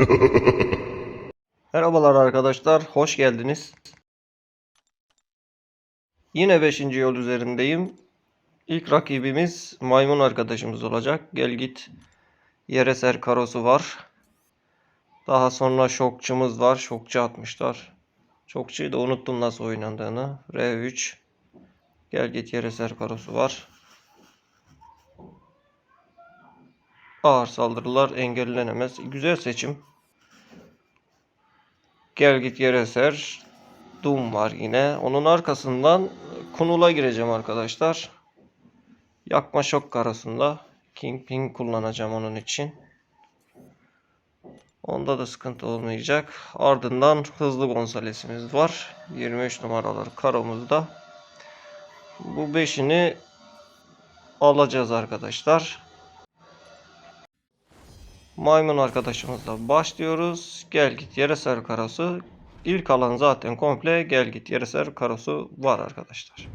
Merhabalar arkadaşlar, hoş geldiniz. Yine 5. yol üzerindeyim. İlk rakibimiz maymun arkadaşımız olacak. Gel git yere ser karosu var. Daha sonra şokçumuz var. Şokçu atmışlar. Şokçuyu da unuttum nasıl oynandığını. R3. Gel git yere ser karosu var. Ağır saldırılar engellenemez. Güzel seçim. Gel git yere ser. Doom var yine. Onun arkasından Kunul'a gireceğim arkadaşlar. Yakma şok karasında. Kingpin kullanacağım onun için. Onda da sıkıntı olmayacak. Ardından hızlı Gonzales'imiz var. 23 numaralı karomuzda. Bu 5'ini alacağız arkadaşlar. Maymun arkadaşımızla başlıyoruz. Gel git yere ser karosu. İlk alan zaten komple gel git yere ser karosu var arkadaşlar.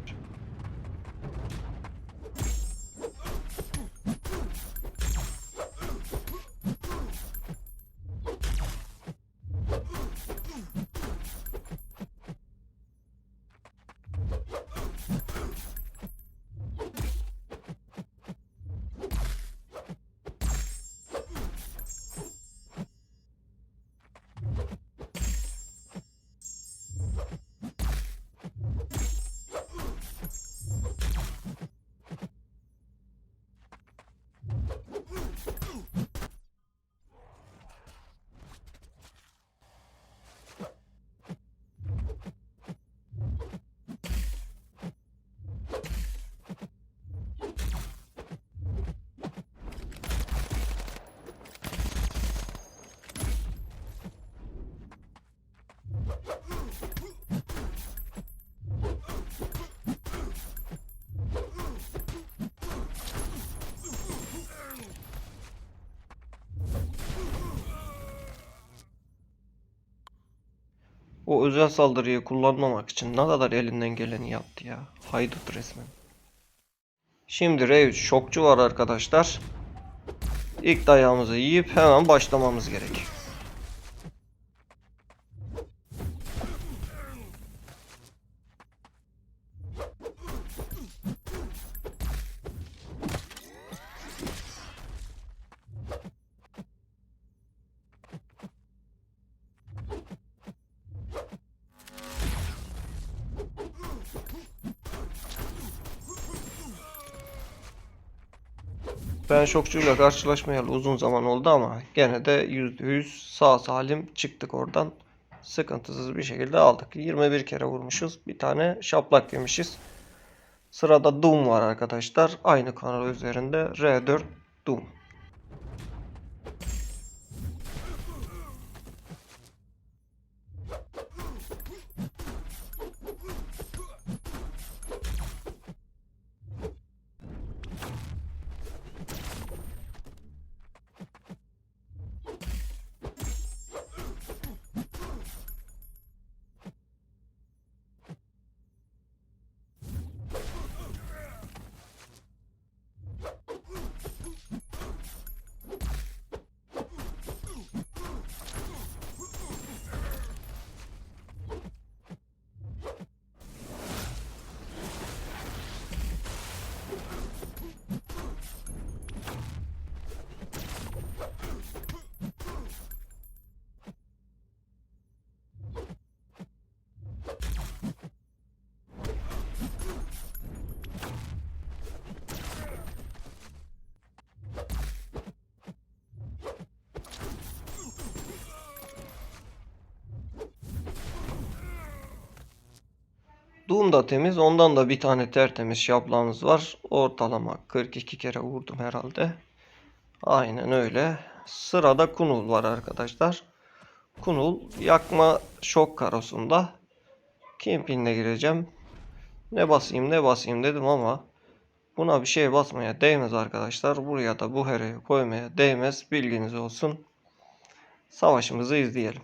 Özel saldırıyı kullanmamak için ne kadar elinden geleni yaptı ya. Haydut resmen. Şimdi R3 şokçu var arkadaşlar. İlk dayağımızı yiyip hemen başlamamız gerek. Ben şokçuyla karşılaşmayalı uzun zaman oldu ama gene de %100 sağ salim çıktık oradan. Sıkıntısız bir şekilde aldık. 21 kere vurmuşuz. Bir tane şaplak yemişiz. Sırada Doom var arkadaşlar. Aynı kanal üzerinde R4 Doom. Doom da temiz. Ondan da bir tane tertemiz şablağımız var. Ortalama 42 kere vurdum herhalde. Aynen öyle. Sırada Kunul var arkadaşlar. Kunul yakma şok karosunda. Kingpin'le gireceğim. Ne basayım ne basayım dedim ama buna bir şey basmaya değmez arkadaşlar. Buraya da bu hereyi koymaya değmez. Bilginiz olsun. Savaşımızı izleyelim.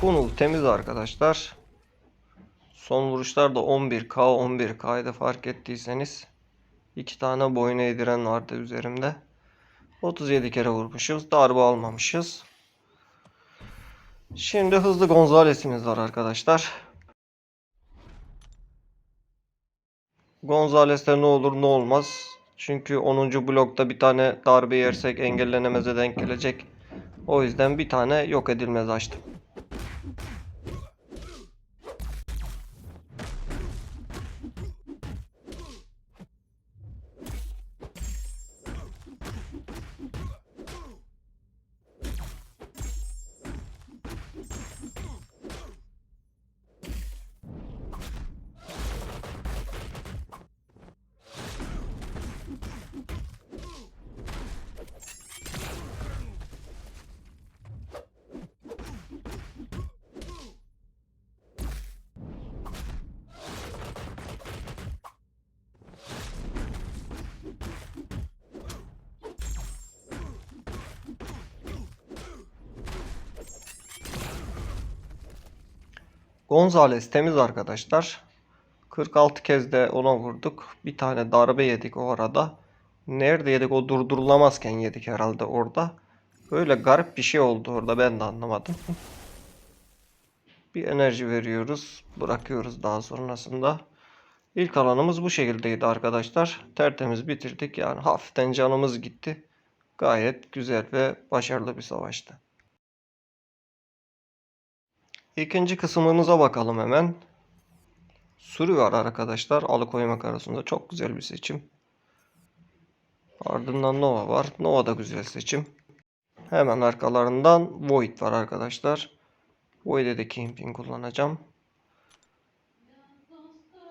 Kunul temiz arkadaşlar. Son vuruşlarda 11K 11K'ydı fark ettiyseniz. iki tane boyun eğdiren vardı üzerimde. 37 kere vurmuşuz. Darbe almamışız. Şimdi hızlı Gonzales'imiz var arkadaşlar. Gonzales'te ne olur ne olmaz. Çünkü 10. blokta bir tane darbe yersek engellenemeze denk gelecek. O yüzden bir tane yok edilmez açtım. Gonzales temiz arkadaşlar. 46 kez de ona vurduk. Bir tane darbe yedik o arada. Nerede yedik o durdurulamazken yedik herhalde orada. Böyle garip bir şey oldu orada ben de anlamadım. Bir enerji veriyoruz. Bırakıyoruz daha sonrasında. İlk alanımız bu şekildeydi arkadaşlar. Tertemiz bitirdik. Yani hafiften canımız gitti. Gayet güzel ve başarılı bir savaştı. İkinci kısmımıza bakalım hemen. Suri var arkadaşlar. Alıkoymak arasında çok güzel bir seçim. Ardından Nova var. Nova da güzel seçim. Hemen arkalarından Void var arkadaşlar. Void'e de Kingpin kullanacağım.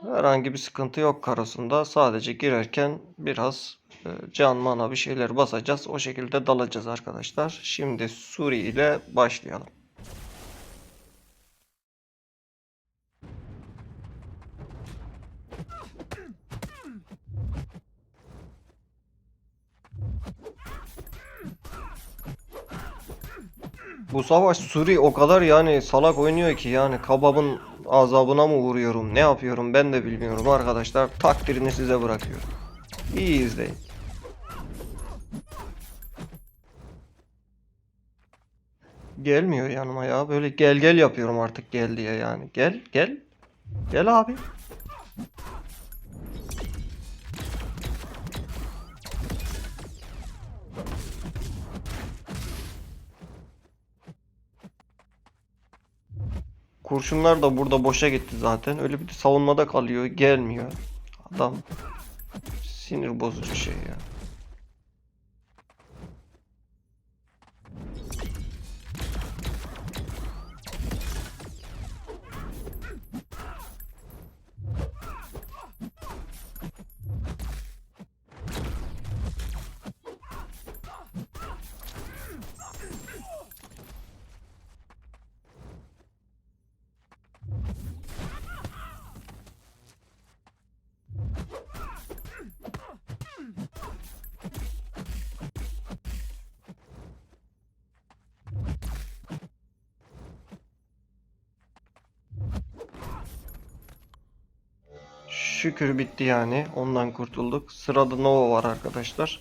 Herhangi bir sıkıntı yok karosunda. Sadece girerken biraz e, can mana bir şeyler basacağız. O şekilde dalacağız arkadaşlar. Şimdi Suri ile başlayalım. Bu savaş Suri o kadar yani salak oynuyor ki yani kababın azabına mı vuruyorum ne yapıyorum ben de bilmiyorum arkadaşlar takdirini size bırakıyorum. İyi izleyin. Gelmiyor yanıma ya böyle gel gel yapıyorum artık gel diye yani gel gel gel abi. Kurşunlar da burada boşa gitti zaten. Öyle bir de savunmada kalıyor. Gelmiyor. Adam sinir bozucu şey ya. Şükür bitti yani. Ondan kurtulduk. Sırada Nova var arkadaşlar.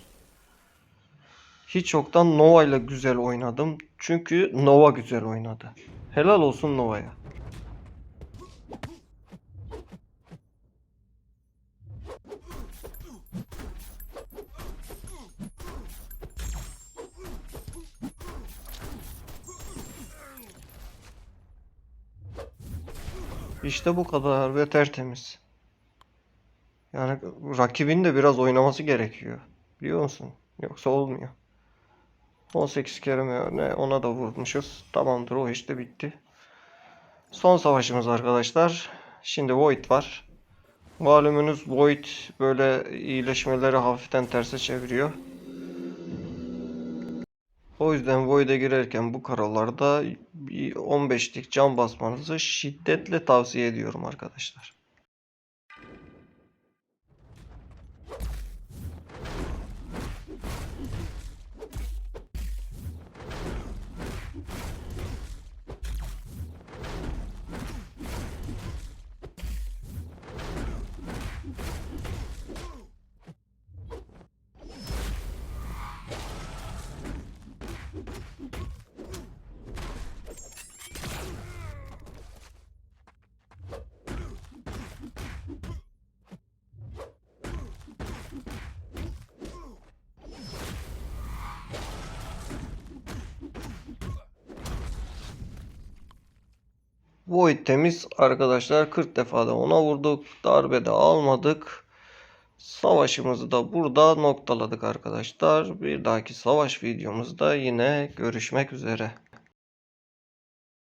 Hiç yoktan Nova ile güzel oynadım. Çünkü Nova güzel oynadı. Helal olsun Nova'ya. İşte bu kadar ve tertemiz. Yani rakibin de biraz oynaması gerekiyor. Biliyor musun? Yoksa olmuyor. 18 kere mi ne ona da vurmuşuz. Tamamdır o işte bitti. Son savaşımız arkadaşlar. Şimdi Void var. Malumunuz Void böyle iyileşmeleri hafiften terse çeviriyor. O yüzden Void'e girerken bu karalarda bir 15'lik can basmanızı şiddetle tavsiye ediyorum arkadaşlar. Void temiz arkadaşlar 40 defa da ona vurduk. Darbe de almadık. Savaşımızı da burada noktaladık arkadaşlar. Bir dahaki savaş videomuzda yine görüşmek üzere.